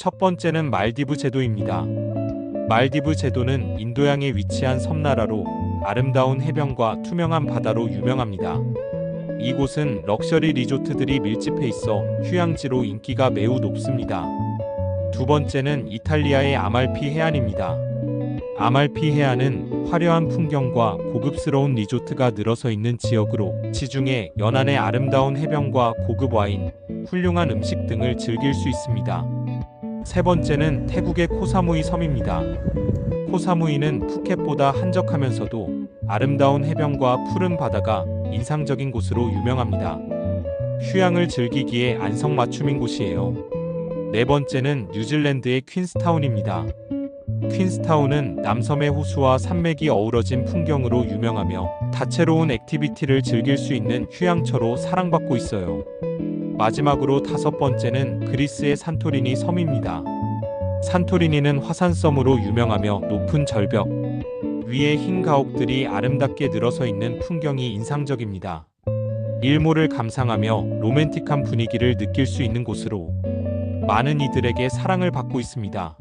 첫 번째는 말디브 제도입니다. 말디브 제도는 인도양에 위치한 섬나라로 아름다운 해변과 투명한 바다로 유명합니다. 이곳은 럭셔리 리조트들이 밀집해 있어 휴양지로 인기가 매우 높습니다. 두 번째는 이탈리아의 아말피 해안입니다. 아말피 해안은 화려한 풍경과 고급스러운 리조트가 늘어서 있는 지역으로 지중해 연안의 아름다운 해변과 고급 와인, 훌륭한 음식 등을 즐길 수 있습니다. 세 번째는 태국의 코사무이 섬입니다. 코사무이는 푸켓보다 한적하면서도 아름다운 해변과 푸른 바다가 인상적인 곳으로 유명합니다. 휴양을 즐기기에 안성맞춤인 곳이에요. 네 번째는 뉴질랜드의 퀸스타운입니다. 퀸스타운은 남섬의 호수와 산맥이 어우러진 풍경으로 유명하며 다채로운 액티비티를 즐길 수 있는 휴양처로 사랑받고 있어요. 마지막으로 다섯 번째는 그리스의 산토리니 섬입니다. 산토리니는 화산섬으로 유명하며 높은 절벽 위에 흰 가옥들이 아름답게 늘어서 있는 풍경이 인상적입니다. 일몰을 감상하며 로맨틱한 분위기를 느낄 수 있는 곳으로 많은 이들에게 사랑을 받고 있습니다.